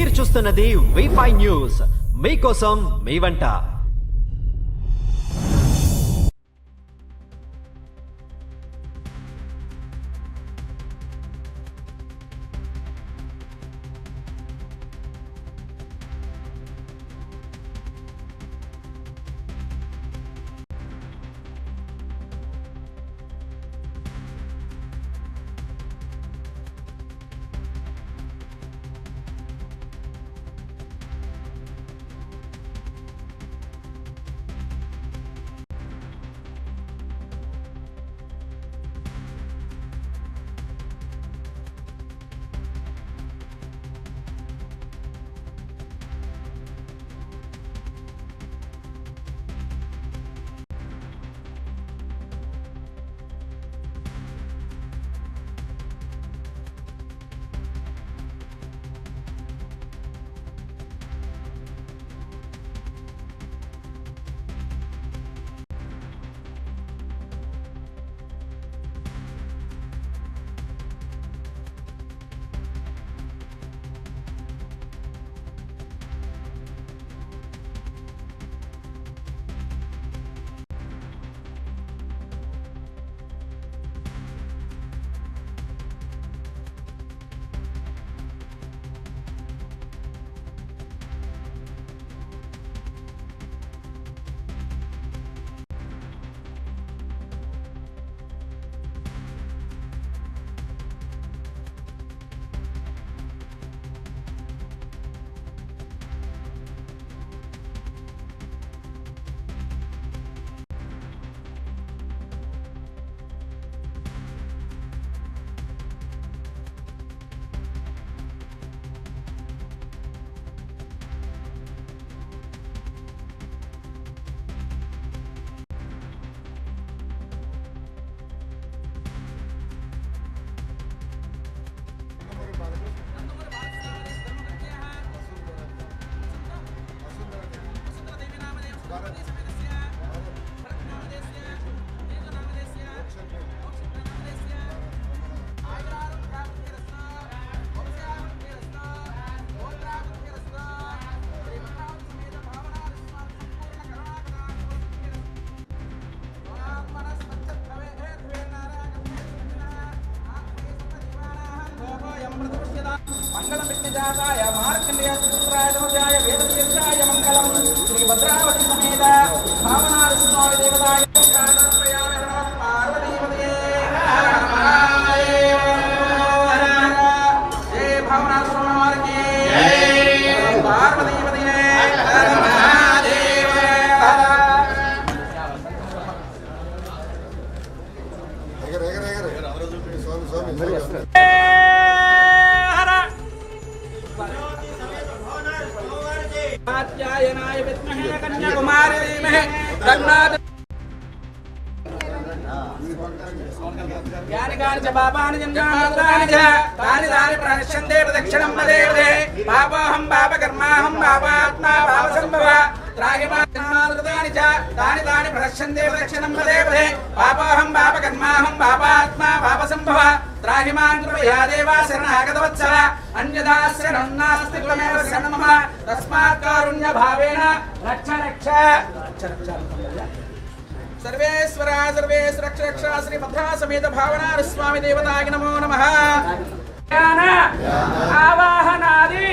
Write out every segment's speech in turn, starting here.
మీరు చూస్తున్నది wifi news. మీకోసం మీ వంట. मंगलमित्तिजाताय मार्कण्डेयसुपुत्राय दोजाय वेदव्यक्षाय मङ्गलम् श्रीभद्रावती समेत भावनारस्वामिदेवताय स्वामी स्वामी ప్రణశ్యంతే ప్రదక్షిణం పదే పాపోహం పాపకర్మాహం పాపాత్మా పాపసంభవ త్రాగి మా తాని తాని ప్రణశ్యంతే ప్రదక్షిణం పదే పదే పాపకర్మాహం పాపాత్మా పాపసంభవ త్రాగి కృపయా దేవా శరణాగతవత్సల అన్యదా శరణం నాస్తి త్వమేవ శరణం తస్మాత్ కారుణ్య భావేన రక్ష రక్ష. రక్ష రక్ష సర్వేశ్వర సర్వేశ్వరక్ష రక్ష శ్రీ భద్రా సమేత భావనార స్వామి దేవతాయ నమో నమ. ఆవాహనాది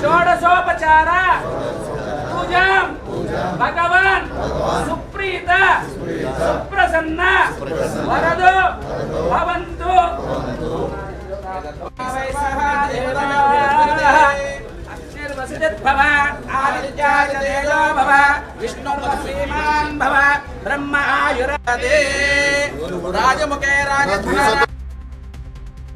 షోడశోపచార పూజాం భగవాన్ సుప్రీత సుప్రసన్న వరదు భవంతు. అక్షర్వసిద్భవ ఆదిత్యాయ తేజో భవ విష్ణు శ్రీమాన్ భవ బ్రహ్మ ఆయురదే. రాజముఖే రాజధార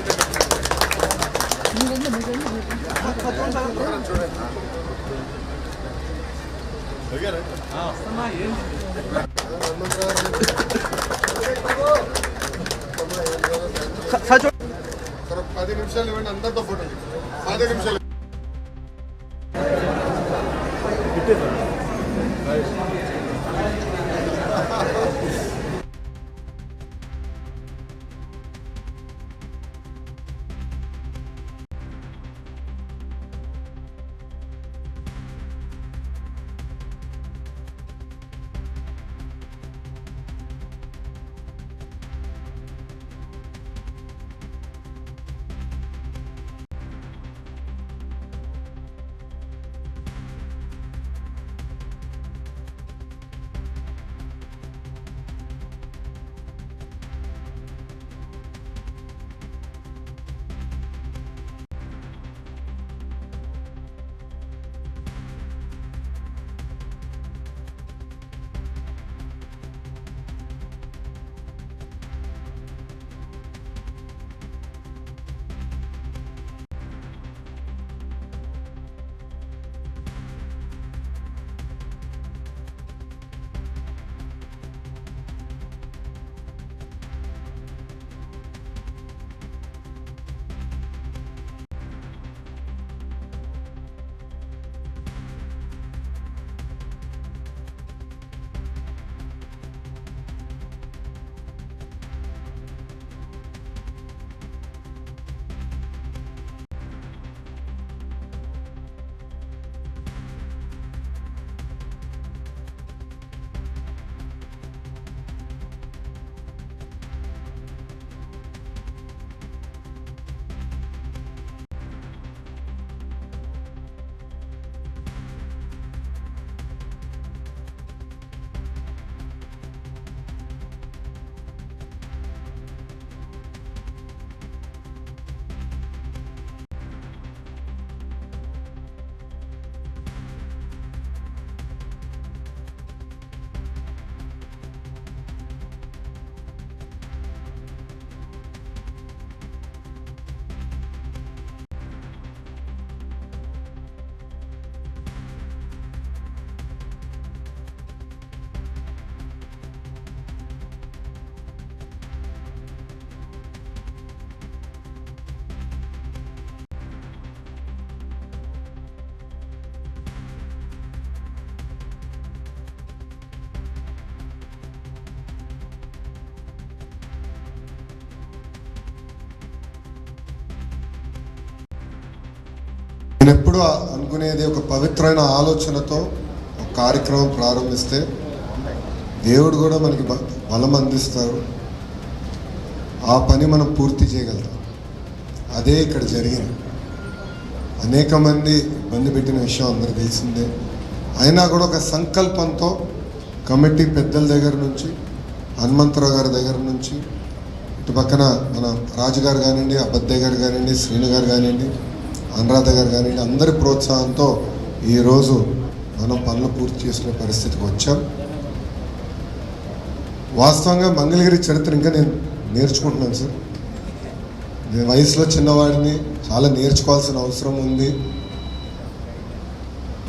సరే పది నిమిషాలు ఇవ్వండి అందరితో ఫోటో పది నిమిషాలు నేను ఎప్పుడూ అనుకునేది ఒక పవిత్రమైన ఆలోచనతో ఒక కార్యక్రమం ప్రారంభిస్తే దేవుడు కూడా మనకి బలం అందిస్తారు. ఆ పని మనం పూర్తి చేయగలుగుతాం. అదే ఇక్కడ జరిగింది అనేక మంది ఇబ్బంది పెట్టిన విషయం అందరికి తెలిసిందే. అయినా కూడా ఒక సంకల్పంతో కమిటీ పెద్దల దగ్గర నుంచి హనుమంతరావు గారి దగ్గర నుంచి ఇటు పక్కన మన రాజుగారు కానివ్వండి అబద్దయ్య గారు కానివ్వండి శ్రీను గారు కానివ్వండి అనురాధ గారు కానీ అందరి ప్రోత్సాహంతో ఈరోజు మనం పనులు పూర్తి చేసుకునే పరిస్థితికి వచ్చాం. వాస్తవంగా మంగళగిరి చరిత్ర ఇంకా నేను నేర్చుకుంటున్నాను సార్. నేను వయసులో చిన్నవాడిని చాలా నేర్చుకోవాల్సిన అవసరం ఉంది.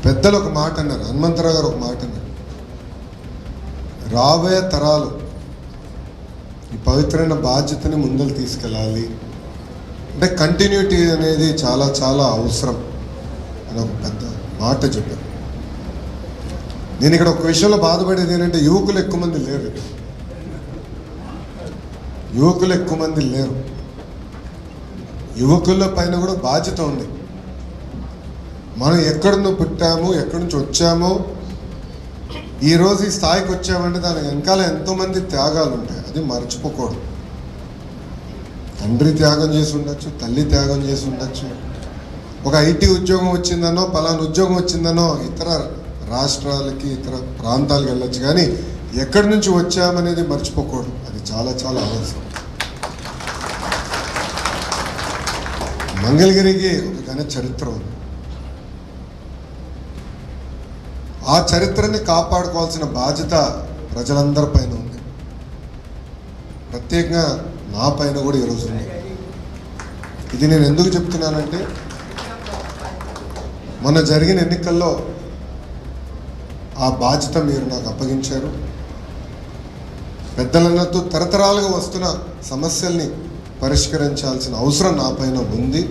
పెద్దలు ఒక మాట అన్నారు హనుమంతరావు గారు ఒక మాట అన్నారు. రాబోయే తరాలు ఈ పవిత్రమైన బాధ్యతని ముందలు తీసుకెళ్ళాలి. అంటే కంటిన్యూటీ అనేది చాలా చాలా అవసరం అని ఒక పెద్ద మాట చెప్పారు. నేను ఇక్కడ ఒక విషయంలో బాధపడేది ఏంటంటే యువకులు ఎక్కువ మంది లేరు యువకులు ఎక్కువ మంది లేరు. యువకుల పైన కూడా బాధ్యత ఉంది. మనం ఎక్కడ నువ్వు పుట్టాము ఎక్కడి నుంచి వచ్చామో ఈ రోజు ఈ స్థాయికి వచ్చామంటే దాని వెనకాల ఎంతోమంది త్యాగాలు ఉంటాయి. అది మర్చిపోకూడదు. తండ్రి త్యాగం చేసి ఉండొచ్చు తల్లి త్యాగం చేసి ఉండొచ్చు. ఒక ఐటీ ఉద్యోగం వచ్చిందనో పలానా ఉద్యోగం వచ్చిందనో ఇతర రాష్ట్రాలకి ఇతర ప్రాంతాలకు వెళ్ళొచ్చు. కానీ ఎక్కడి నుంచి వచ్చామనేది మర్చిపోకూడదు. అది చాలా చాలా అవసరం. మంగళగిరికి ఒక ఘన చరిత్ర ఉంది. ఆ చరిత్రని కాపాడుకోవాల్సిన బాధ్యత ప్రజలందరి పైన ఉంది. ప్రత్యేకంగా నా పైన కూడా ఈరోజు ఉంది. ఇది నేను ఎందుకు చెప్తున్నానంటే మొన్న జరిగిన ఎన్నికల్లో ఆ బాధ్యత మీరు నాకు అప్పగించారు. పెద్దలన్నట్టు తరతరాలుగా వస్తున్న సమస్యల్ని పరిష్కరించాల్సిన అవసరం నా పైన ఉంది.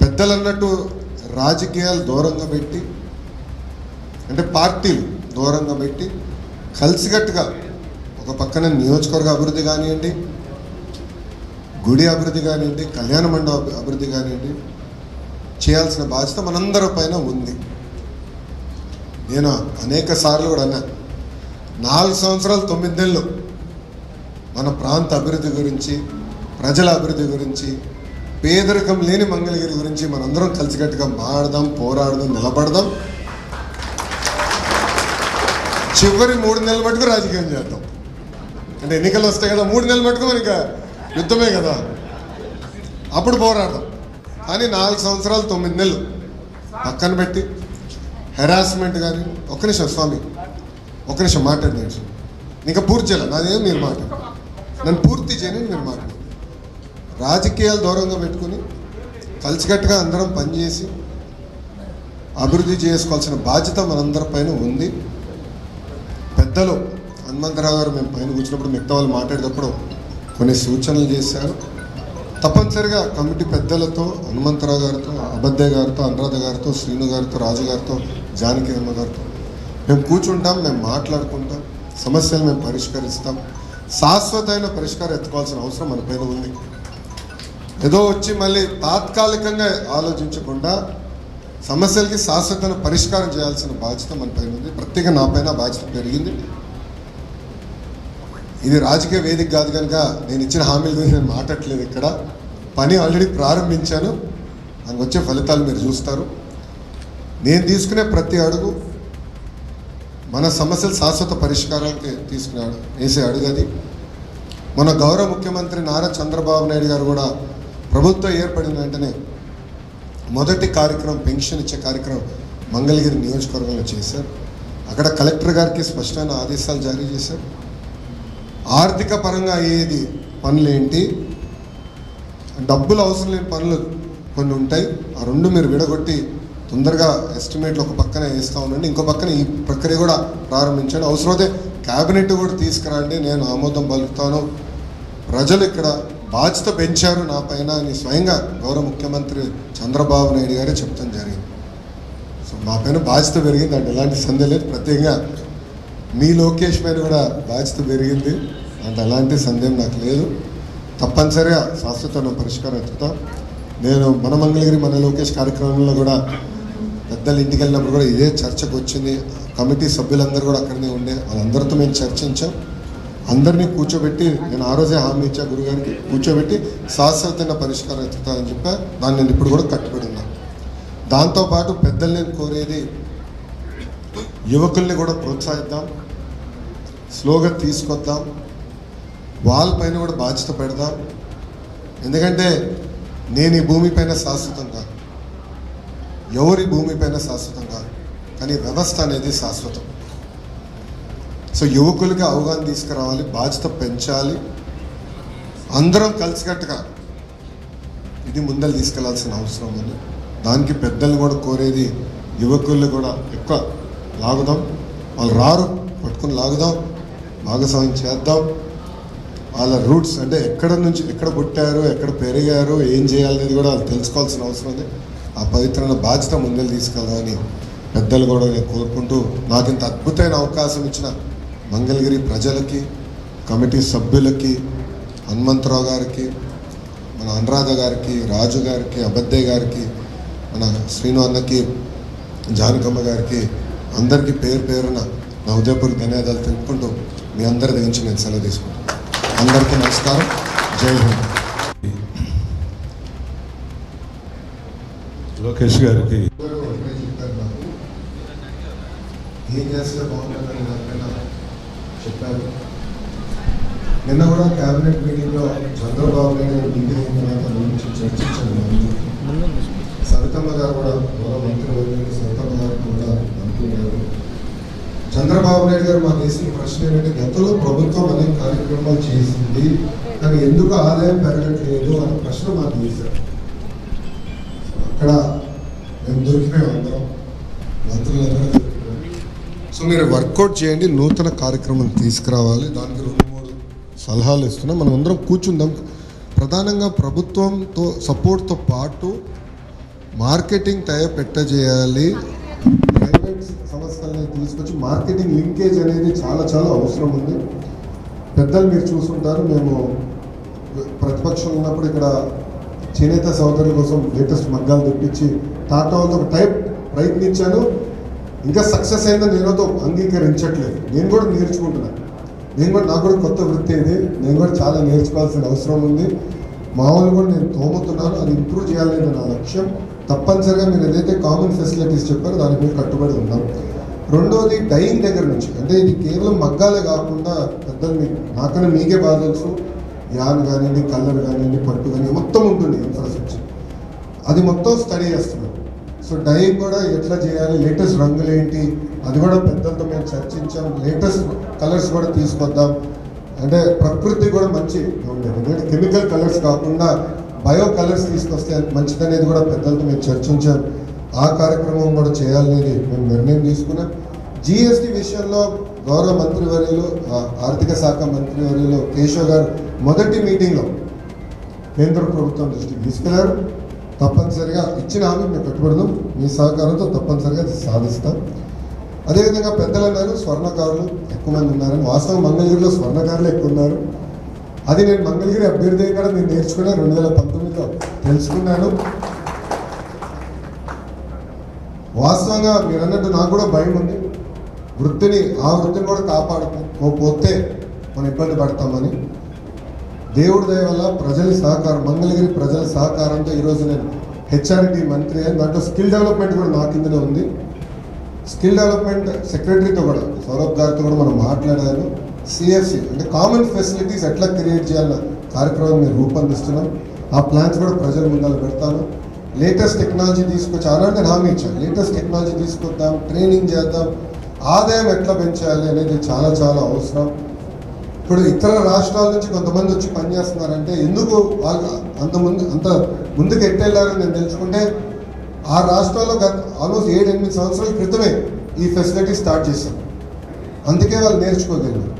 పెద్దలన్నట్టు రాజకీయాలు దూరంగా పెట్టి అంటే పార్టీలు దూరంగా పెట్టి కలిసికట్టుగా ఒక పక్కన నియోజకవర్గ అభివృద్ధి కానివ్వండి గుడి అభివృద్ధి కానివ్వండి కళ్యాణ మండప అభివృద్ధి కానివ్వండి చేయాల్సిన బాధ్యత మనందరి పైన ఉంది. నేను అనేక సార్లు కూడా అన్నా నాలుగు సంవత్సరాలు తొమ్మిది నెలలు మన ప్రాంత అభివృద్ధి గురించి ప్రజల అభివృద్ధి గురించి పేదరికం లేని మంగళగిరి గురించి మనందరం కలిసికట్టుగా మాడదాం పోరాడదాం నిలబడదాం. చివరి మూడు నెలల మటుకు రాజకీయం చేద్దాం. అంటే ఎన్నికలు వస్తాయి కదా మూడు నెలలు మటుకు ఇంకా. యుద్ధమే కదా. అప్పుడు పోరాడదాం. కానీ నాలుగు సంవత్సరాలు తొమ్మిది నెలలు పక్కన పెట్టి హెరాస్మెంట్ కానీ ఒక్క నిమిషం స్వామి ఒక్క నిమిషం మాట్లాడి నిమిషం. ఇంకా పూర్తి చేయాలి? నాదేం మీరు మాట నన్ను పూర్తి చేయని మీరు మాట్లాడు రాజకీయాలు దూరంగా పెట్టుకుని కలిసికట్టుగా అందరం పనిచేసి అభివృద్ధి చేసుకోవాల్సిన బాధ్యత మనందరి పైన ఉంది. పెద్దలు హనుమంతరావు గారు మేము పైన కూర్చున్నప్పుడు మిగతా వాళ్ళు మాట్లాడేటప్పుడు కొన్ని సూచనలు చేశారు. తప్పనిసరిగా కమిటీ పెద్దలతో హనుమంతరావు గారితో అబద్దయ్య గారితో అనురాధ గారితో శ్రీను గారితో రాజు గారితో జానకి అమ్మ గారితో మేము కూర్చుంటాం మేము మాట్లాడుకుంటాం సమస్యలు మేము పరిష్కరిస్తాం. శాశ్వతమైన పరిష్కారం ఎత్తుకోవాల్సిన అవసరం మన పైన ఉంది. ఏదో వచ్చి మళ్ళీ తాత్కాలికంగా ఆలోచించకుండా సమస్యలకి శాశ్వతమైన పరిష్కారం చేయాల్సిన బాధ్యత మన పైన ఉంది. ప్రత్యేక నా పైన బాధ్యత పెరిగింది. ఇది రాజకీయ వేదిక కాదు కనుక నేను ఇచ్చిన హామీల గురించి నేను మాట్లాడట్లేదు ఇక్కడ. పని ఆల్రెడీ ప్రారంభించాను. దానికి వచ్చే ఫలితాలు మీరు చూస్తారు. నేను తీసుకునే ప్రతి అడుగు మన సమస్యల శాశ్వత పరిష్కారానికి తీసుకునే వేసే అడుగు అది. మన గౌరవ ముఖ్యమంత్రి నారా చంద్రబాబు నాయుడు గారు కూడా ప్రభుత్వం ఏర్పడిన వెంటనే మొదటి కార్యక్రమం పెన్షన్ ఇచ్చే కార్యక్రమం మంగళగిరి నియోజకవర్గంలో చేశారు. అక్కడ కలెక్టర్ గారికి స్పష్టమైన ఆదేశాలు జారీ చేశారు. ఆర్థిక పరంగా అయ్యేది పనులు ఏంటి డబ్బులు అవసరం లేని పనులు కొన్ని ఉంటాయి. ఆ రెండు మీరు విడగొట్టి తొందరగా ఎస్టిమేట్లు ఒక పక్కన వేస్తూ ఉండండి. ఇంకో పక్కన ఈ ప్రక్రియ కూడా ప్రారంభించండి. అవసరమైతే క్యాబినెట్ కూడా తీసుకురండి. నేను ఆమోదం పలుకుతాను. ప్రజలు ఇక్కడ బాధ్యత పెంచారు నా పైన అని స్వయంగా గౌరవ ముఖ్యమంత్రి చంద్రబాబు నాయుడు గారే చెప్తాం జరిగింది. సో మా పైన బాధ్యత పెరిగింది. అంటే ఎలాంటి సందేహం లేదు. ప్రత్యేకంగా మీ లోకేష్ మీద కూడా బాధ్యత పెరిగింది. అంటే ఎలాంటి సందేహం నాకు లేదు. తప్పనిసరిగా శాశ్వతను పరిష్కారం ఎత్తుతాం. నేను మన మంగళగిరి మన లోకేష్ కార్యక్రమంలో కూడా పెద్దలు ఇంటికి వెళ్ళినప్పుడు కూడా ఇదే చర్చకు వచ్చింది. కమిటీ సభ్యులందరూ కూడా అక్కడనే ఉండే. వాళ్ళందరితో మేము చర్చించాం. అందరినీ కూర్చోబెట్టి నేను ఆ రోజే హామీ ఇచ్చా గురుగారికి కూర్చోబెట్టి శాశ్వతమైన పరిష్కారం ఎత్తుతానని చెప్పా. దాన్ని నేను ఇప్పుడు కూడా కట్టుబడి ఉన్నాను దాంతోపాటు పెద్దలు నేను కోరేది యువకుల్ని కూడా ప్రోత్సహిద్దాం. స్లోగా తీసుకొద్దాం. వాళ్ళపైన కూడా బాధ్యత పెడదాం. ఎందుకంటే నేను ఈ భూమిపైన శాశ్వతం కాదు. ఎవరి భూమిపైన శాశ్వతం కాదు. కానీ వ్యవస్థ అనేది శాశ్వతం. సో యువకులకి అవగాహన తీసుకురావాలి బాధ్యత పెంచాలి. అందరం కలిసికట్టుగా ఇది ముందలు తీసుకెళ్ళాల్సిన అవసరం ఉంది. దానికి పెద్దలు కూడా కోరేది యువకులు కూడా ఎక్కువ లాగుదాం. వాళ్ళు రారు పట్టుకుని లాగుదాం. భాగస్వామ్యం చేద్దాం. వాళ్ళ రూట్స్ అంటే ఎక్కడ నుంచి ఎక్కడ పుట్టారు ఎక్కడ పెరిగారు ఏం చేయాలనేది కూడా వాళ్ళు తెలుసుకోవాల్సిన అవసరం ఉంది. ఆ పవిత్రమైన బాధ్యత ముందలు తీసుకెళ్దామని పెద్దలు కూడా నేను కోరుకుంటూ నాకు ఇంత అద్భుతమైన అవకాశం ఇచ్చిన మంగళగిరి ప్రజలకి కమిటీ సభ్యులకి హనుమంతరావు గారికి మన అనురాధ గారికి రాజు గారికి అబద్దయ్య గారికి మన శ్రీను అన్నకి జానకమ్మ గారికి అందరికీ పేరు పేరున నా ఉదయపూర్కి ధన్యవాదాలు తెలుపుకుంటూ మీ అందరి దగ్గర నేను సెలవు తీసుకుంటాను. అందరికీ నమస్కారం. జై హింద్. లోకేష్ గారికి ఏం చేస్తే బాగుంటుందని నాకైనా చెప్పారు. నిన్న కూడా క్యాబినెట్ మీటింగ్లో చంద్రబాబు నాయుడు తర్వాత గురించి చర్చించాను సవితమ్మ గారు కూడా గౌరవ మంత్రి అంటున్నారు చంద్రబాబు నాయుడు గారు మాకు వేసిన ప్రశ్న ఏంటంటే గతంలో ప్రభుత్వం అనేక కార్యక్రమాలు చేసింది కానీ ఎందుకు ఆదాయం పెరగట్లేదు అనే ప్రశ్న మాకు వేశారు అక్కడ మేము దొరికినాం అందరం. మంత్రులందరూ సో మీరు వర్కౌట్ చేయండి నూతన కార్యక్రమం తీసుకురావాలి. దానికి రెండు మూడు సలహాలు ఇస్తున్నాం. మనం అందరం కూర్చుందాం. ప్రధానంగా ప్రభుత్వంతో సపోర్ట్తో పాటు మార్కెటింగ్ టైప్ పెట్టజేయాలి సంస్థలని తీసుకొచ్చి మార్కెటింగ్ లింకేజ్ అనేది చాలా చాలా అవసరం ఉంది. పెద్దలు మీరు చూసుంటారు మేము ప్రతిపక్షం ఉన్నప్పుడు ఇక్కడ చేనేత సోదరుల కోసం లేటెస్ట్ మగ్గాలు తెప్పించి టాటా వాళ్ళతో ఒక టైప్ ప్రయత్నించాను. ఇంకా సక్సెస్ అయిందని నేనతో అంగీకరించట్లేదు. నేను కూడా నేర్చుకుంటున్నాను నేను కూడా నాకు కూడా కొత్త వృత్తి ఇది. నేను కూడా చాలా నేర్చుకోవాల్సిన అవసరం ఉంది. మామూలు కూడా నేను తోముతున్నాను అది ఇంప్రూవ్ చేయాలనేది నా లక్ష్యం. తప్పనిసరిగా మీరు ఏదైతే కామన్ ఫెసిలిటీస్ చెప్పారో దాని మీద కట్టుబడి ఉన్నాం రెండోది డైయింగ్ దగ్గర నుంచి. అంటే ఇది కేవలం మగ్గాలే కాకుండా పెద్దలు మీకు నాకన్నా మీకే బాగా తెలుసు. యాన్ కానివ్వండి కలర్ కానివ్వండి పట్టు కానీ మొత్తం ఉంటుంది ఇన్ఫ్రాస్ట్రక్చర్ అది మొత్తం స్టడీ చేస్తున్నాం. సో డైయింగ్ కూడా ఎట్లా చేయాలి లేటెస్ట్ రంగులు ఏంటి అది కూడా పెద్దలతో మేము చర్చించాం. లేటెస్ట్ కలర్స్ కూడా తీసుకొద్దాం. అంటే ప్రకృతి కూడా మంచి ఉండేది ఎందుకంటే కెమికల్ కలర్స్ కాకుండా బయో కలర్స్ తీసుకొస్తే మంచిదనేది కూడా పెద్దలతో మేము చర్చించాం ఆ కార్యక్రమం కూడా చేయాలనేది మేము నిర్ణయం తీసుకున్నాం. జిఎస్టి విషయంలో గౌరవ మంత్రివర్యులు వర్యులు ఆర్థిక శాఖ మంత్రివర్యులు కేశవ్ గారు మొదటి మీటింగ్లో కేంద్ర ప్రభుత్వం దృష్టికి తీసుకెళ్ళారు. తప్పనిసరిగా ఇచ్చిన హామీ మేము కట్టుబడదాం మీ సహకారంతో తప్పనిసరిగా సాధిస్తాం. అదేవిధంగా పెద్దలు అన్నారు స్వర్ణకారులు ఎక్కువ మంది ఉన్నారని వాస్తవం. మంగళగిరిలో స్వర్ణకారులు ఎక్కువ ఉన్నారు. అది నేను మంగళగిరి అభ్యర్థి కూడా నేను నేర్చుకున్నాను రెండు వేల పంతొమ్మిదిలో. తెలుసుకున్నాను. వాస్తవంగా మీరు అన్నట్టు నాకు కూడా భయం ఉంది. వృత్తిని ఆ వృత్తిని కూడా కాపాడుకోకపోతే మనం ఇబ్బంది పడతామని దేవుడి దయ వల్ల ప్రజల సహకారం మంగళగిరి ప్రజల సహకారంతో ఈరోజు నేను హెచ్ఆర్డి మంత్రి అని దాంట్లో స్కిల్ డెవలప్మెంట్ కూడా నా కిందనే ఉంది. స్కిల్ డెవలప్మెంట్ సెక్రటరీతో కూడా సౌరభ్ గారితో కూడా మనం మాట్లాడాను. సిఎఫ్సి అంటే కామన్ ఫెసిలిటీస్ ఎట్లా క్రియేట్ చేయాలన్న కార్యక్రమం మేము రూపొందిస్తున్నాం. ఆ ప్లాన్స్ కూడా ప్రజల ముందర పెడతాను. లేటెస్ట్ టెక్నాలజీ తీసుకొచ్చి ఆనాడు నేను హామీ ఇచ్చాను. లేటెస్ట్ టెక్నాలజీ తీసుకొద్దాం ట్రైనింగ్ చేద్దాం. ఆదాయం ఎట్లా పెంచాలి అనేది చాలా చాలా అవసరం. ఇప్పుడు ఇతర రాష్ట్రాల నుంచి కొంతమంది వచ్చి పనిచేస్తున్నారంటే ఎందుకు వాళ్ళు అంత ముందు అంత ముందుకు ఎట్టెళ్ళారని నేను తెలుసుకుంటే ఆ రాష్ట్రాల్లో గత ఆల్మోస్ట్ ఏడు ఎనిమిది సంవత్సరాల క్రితమే ఈ ఫెసిలిటీ స్టార్ట్ చేశాం అందుకే వాళ్ళు నేర్చుకోగలిగారు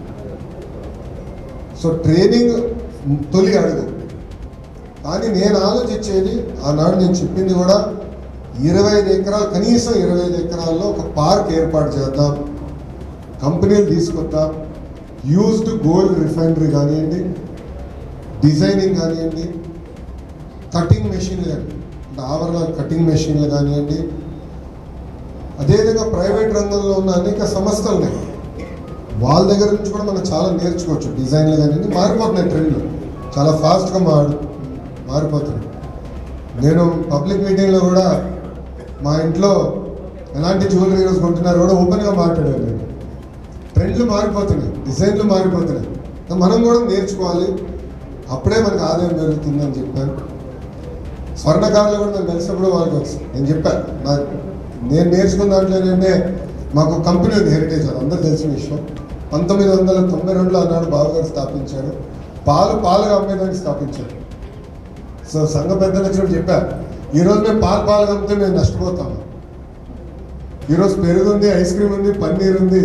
సో ట్రైనింగ్ తొలి అడుగు. కానీ నేను ఆలోచించేది ఆనాడు నేను చెప్పింది కూడా ఇరవై ఐదు ఎకరాలు కనీసం ఇరవై ఐదు ఎకరాల్లో ఒక పార్క్ ఏర్పాటు చేద్దాం కంపెనీలు తీసుకొద్దాం యూజ్డ్ గోల్డ్ రిఫైనరీ కానివ్వండి డిజైనింగ్ కానివ్వండి కటింగ్ మెషిన్లు కానీ ఆవరణ కటింగ్ మెషిన్లు కానివ్వండి అదేవిధంగా ప్రైవేట్ రంగంలో ఉన్న అనేక సంస్థలు ఉన్నాయి. వాళ్ళ దగ్గర నుంచి కూడా మనం చాలా నేర్చుకోవచ్చు. డిజైన్లు కానీ మారిపోతున్నాయి ట్రెండ్లు. చాలా ఫాస్ట్గా మారు మారిపోతున్నాయి. నేను పబ్లిక్ మీటింగ్లో కూడా మా ఇంట్లో ఎలాంటి జ్యువెలరీ ఈరోజు కొంటున్నారు కూడా ఓపెన్గా మాట్లాడాను నేను. ట్రెండ్లు మారిపోతున్నాయి డిజైన్లు మారిపోతున్నాయి. మనం కూడా నేర్చుకోవాలి. అప్పుడే మనకు ఆదాయం పెరుగుతుందని చెప్పాను. స్వర్ణకారులు కూడా నేను కలిసినప్పుడు వాళ్ళకి నేను చెప్పాను నా నేను నేర్చుకున్న దాంట్లో ఏంటంటే మాకు కంపెనీ ఉంది హెరిటేజ్ అందరూ తెలిసిన విషయం. పంతొమ్మిది వందల తొంభై రెండులో అన్నాడు బాబు గారు స్థాపించారు. పాలు పాలుగా అమ్మేదానికి స్థాపించారు. సో సంఘ పెద్దలు వచ్చినప్పుడు చెప్పారు ఈరోజు మేము పాలు పాలుగా అమ్మితే మేము నష్టపోతాము ఈరోజు పెరుగు ఉంది ఐస్ క్రీమ్ ఉంది పన్నీర్ ఉంది.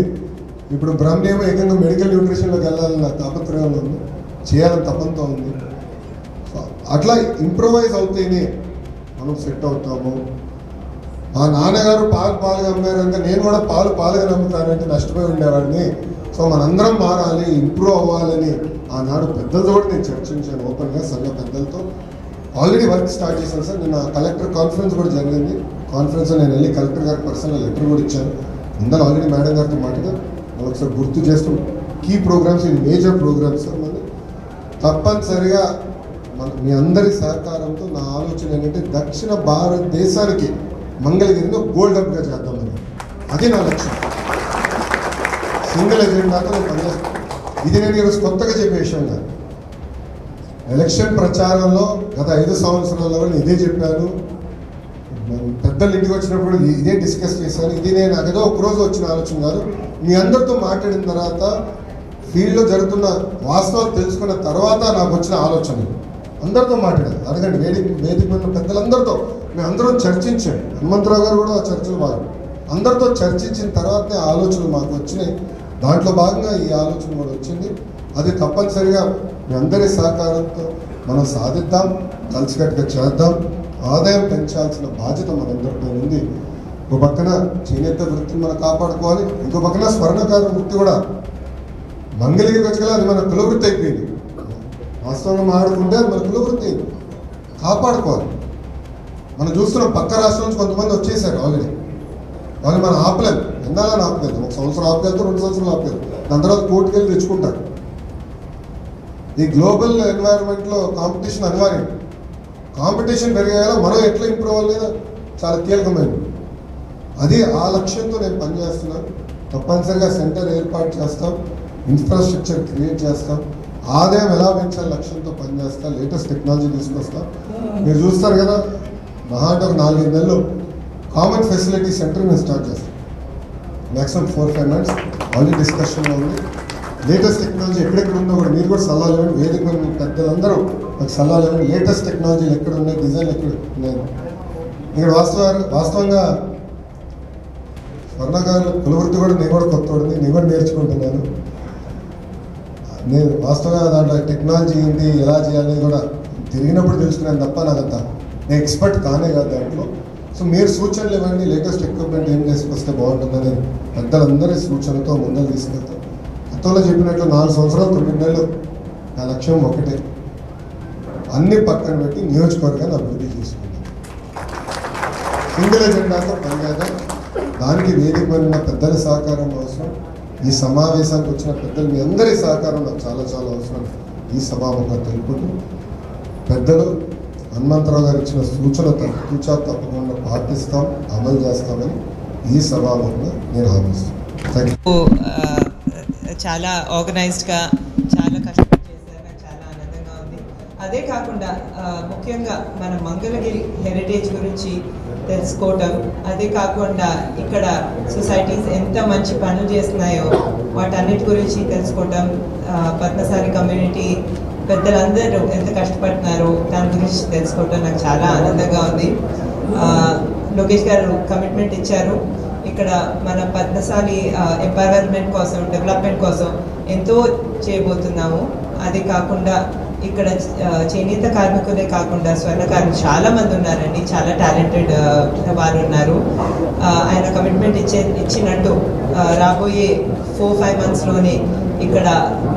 ఇప్పుడు బ్రహ్మ ఏమో ఏకంగా మెడికల్ న్యూట్రిషన్లోకి వెళ్ళాలన్న నా తాపత్రయంలో ఉంది. చేయాలని తపంతో ఉంది. అట్లా ఇంప్రూవైజ్ అవుతేనే మనం సెట్ అవుతాము. మా నాన్నగారు పాలు పాలుగా అమ్మారంటే నేను కూడా పాలు పాలుగా నమ్ముతానంటే నష్టపోయి ఉండేవాడిని. సో మనందరం మారాలి ఇంప్రూవ్ అవ్వాలని ఆనాడు పెద్దలతో కూడా నేను చర్చించాను ఓపెన్గా సంఘ పెద్దలతో. ఆల్రెడీ వర్క్ స్టార్ట్ చేశాను సార్. నిన్న కలెక్టర్ కాన్ఫరెన్స్ కూడా జరిగింది. కాన్ఫరెన్స్లో నేను వెళ్ళి కలెక్టర్ గారికి పర్సనల్ లెటర్ కూడా ఇచ్చాను. అందరూ ఆల్రెడీ మేడం గారితో మాట్లాడారు. వాళ్ళు ఒకసారి గుర్తు చేస్తూ. కీ ప్రోగ్రామ్స్ ఇది మేజర్ ప్రోగ్రామ్స్ సార్ మన తప్పనిసరిగా మన మీ అందరి సహకారంతో నా ఆలోచన ఏంటంటే దక్షిణ భారతదేశానికి మంగళగిరిని గోల్డ్ అప్గా చేద్దామని. అది నా లక్ష్యం. సింగిల్ ఎజెండాతో నేను పనిచేస్తాను ఇది నేను ఈరోజు కొత్తగా చెప్పే విషయం కాదు. ఎలక్షన్ ప్రచారంలో గత ఐదు సంవత్సరాల్లో నేను ఇదే చెప్పాను. పెద్దలు ఇంటికి వచ్చినప్పుడు ఇదే డిస్కస్ చేశాను. ఇది నేను అదేదో ఏదో ఒకరోజు వచ్చిన ఆలోచన కాదు. మీ అందరితో మాట్లాడిన తర్వాత ఫీల్డ్లో జరుగుతున్న వాస్తవాలు తెలుసుకున్న తర్వాత నాకు వచ్చిన ఆలోచన అందరితో మాట్లాడాను. అడగండి వేదిక వేదిక ఉన్న పెద్దలందరితో. మేము అందరం చర్చించాం. హనుమంతరావు గారు కూడా ఆ చర్చలు భాగం అందరితో చర్చించిన తర్వాతనే ఆలోచనలు మాకు వచ్చినాయి. దాంట్లో భాగంగా ఈ ఆలోచన కూడా వచ్చింది. అది తప్పనిసరిగా మీ అందరి సహకారంతో మనం సాధిద్దాం కలిసికట్టుగా చేద్దాం. ఆదాయం పెంచాల్సిన బాధ్యత మనందరిపై ఉంది. ఒక పక్కన చేనేత వృత్తిని మనం కాపాడుకోవాలి. ఇంకో పక్కన స్వర్ణకార వృత్తి కూడా. మంగళగిరికి వచ్చగల అది మన కులవృత్తి అయిపోయింది. వాస్తవంగా మాట్లాడుకుంటే మన కులవృత్తి కాపాడుకోవాలి. మనం చూస్తున్నాం పక్క రాష్ట్రం నుంచి కొంతమంది వచ్చేసారు ఆల్రెడీ. దాన్ని మనం ఆపలేదు ఎన్నాళ్ళని ఆపలేదు. ఒక సంవత్సరం ఆపలేదు రెండు సంవత్సరాలు ఆపలేదు. దాని తర్వాత కోర్టుకి వెళ్ళి తెచ్చుకుంటారు ఈ గ్లోబల్ ఎన్వైరన్మెంట్లో కాంపిటీషన్ అనివార్యం. కాంపిటీషన్ పెరిగేలా మనం ఎట్లా ఇంప్రూవ్ అవ్వలేదు చాలా కీలకమైనది. అది ఆ లక్ష్యంతో నేను పనిచేస్తున్నాను. తప్పనిసరిగా సెంటర్ ఏర్పాటు చేస్తాం. ఇన్ఫ్రాస్ట్రక్చర్ క్రియేట్ చేస్తాం. ఆదాయం ఎలా పెంచాలి లక్ష్యంతో పనిచేస్తాం. లేటెస్ట్ టెక్నాలజీ తీసుకొస్తాం. మీరు చూస్తారు కదా మహా అంటే ఒక నాలుగైదు నెలలు. కామన్ ఫెసిలిటీ సెంటర్ మేము స్టార్ట్ చేస్తాం maximum four five minutes already డిస్కషన్లో ఉంది. లేటెస్ట్ టెక్నాలజీ ఎక్కడెక్కడ ఉందో కూడా మీరు కూడా సలహాలు ఇవ్వండి. వేదిక మీద ఉన్న పెద్దలందరూ నాకు సలహాలు ఇవ్వండి. లేటెస్ట్ టెక్నాలజీలు ఎక్కడ ఉన్నాయి? డిజైన్ ఎక్కడ ఉన్నాయి? ఇక్కడ వాస్తవ వాస్తవంగా స్వర్ణకారులు కులవృత్తి కూడా నేను కూడా కొత్త నేను కూడా నేర్చుకుంటున్నాను. నేను వాస్తవంగా దాంట్లో టెక్నాలజీ ఏంటి ఎలా చేయాలి కూడా తిరిగినప్పుడు తెలుసుకున్నాను తప్ప నాకు అంత నేను ఎక్స్పర్ట్ కానే కాదు దాంట్లో. సో మీరు సూచనలు ఇవ్వండి లేటెస్ట్ ఎక్విప్మెంట్ ఏం చేసుకొస్తే బాగుంటుందని పెద్దలందరి సూచనతో ముందరు తీసుకెళ్తాం. గతంలో చెప్పినట్లు నాలుగు సంవత్సరాలు తొమ్మిది నెలలు నా లక్ష్యం ఒకటే. అన్ని పక్కన పెట్టి నియోజకవర్గాన్ని అభివృద్ధి చేసుకుంటాం సింగిల్ ఎజెండాతో పనిచేద్దాం దానికి వేదిక పడిన పెద్దల సహకారం అవసరం. ఈ సమావేశానికి వచ్చిన పెద్దలు మీ అందరి సహకారం నాకు చాలా చాలా అవసరం. ఈ సభాముఖంగా తెలుపుతూ పెద్దలు హనుమంతరావు గారు ఇచ్చిన సూచన తూచా తప్పకుండా పాటిస్తాం అమలు చేస్తామని ఈ సభాముఖంగా నేను హామీస్తాను చాలా ఆర్గనైజ్డ్గా చాలా కష్టపడి చేశారు నాకు చాలా ఆనందంగా ఉంది. అదే కాకుండా ముఖ్యంగా మన మంగళగిరి హెరిటేజ్ గురించి తెలుసుకోవటం అదే కాకుండా ఇక్కడ సొసైటీస్ ఎంత మంచి పనులు చేస్తున్నాయో వాటన్నిటి గురించి తెలుసుకోవటం పద్మసారి కమ్యూనిటీ పెద్దలందరూ ఎంత కష్టపడుతున్నారో దాని గురించి తెలుసుకోవటం నాకు చాలా ఆనందంగా ఉంది. లోకేష్ గారు కమిట్మెంట్ ఇచ్చారు. ఇక్కడ మన పద్మశాలి ఎంపవర్మెంట్ కోసం డెవలప్మెంట్ కోసం ఎంతో చేయబోతున్నాము. అది కాకుండా ఇక్కడ చేనేత కార్మికులే కాకుండా స్వర్ణకారులు చాలా మంది ఉన్నారండి. చాలా టాలెంటెడ్ వారు ఉన్నారు. ఆయన కమిట్మెంట్ ఇచ్చే ఇచ్చినట్టు రాబోయే ఫోర్ ఫైవ్ మంత్స్లోనే ఇక్కడ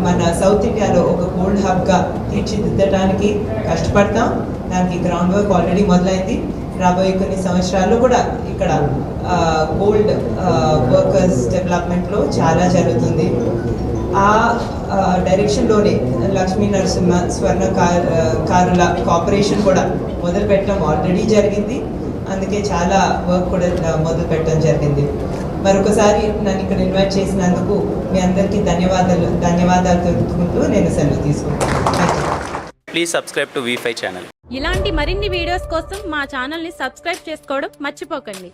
మన సౌత్ ఇండియాలో ఒక గోల్డ్ హబ్గా తీర్చిదిద్దడానికి కష్టపడతాం. దానికి గ్రౌండ్ వర్క్ ఆల్రెడీ మొదలైంది. రాబోయే కొన్ని సంవత్సరాల్లో కూడా ఇక్కడ గోల్డ్ వర్కర్స్ డెవలప్మెంట్లో చాలా జరుగుతుంది. ఆ డైరెక్షన్లోనే లక్ష్మీ నరసింహ స్వర్ణ కార్ కారుల కార్పొరేషన్ కూడా మొదలు పెట్టడం ఆల్రెడీ జరిగింది. అందుకే చాలా వర్క్ కూడా మొదలు పెట్టడం జరిగింది. మరొకసారి నన్ను ఇక్కడ ఇన్వైట్ చేసినందుకు మీ అందరికీ ధన్యవాదాలు ధన్యవాదాలు తెలుపుకుంటూ నేను సెలవు తీసుకుంటాను please subscribe to V five channel ఇలాంటి మరిన్ని వీడియోస్ కోసం మా ఛానల్ని సబ్స్క్రైబ్ చేసుకోవడం మర్చిపోకండి.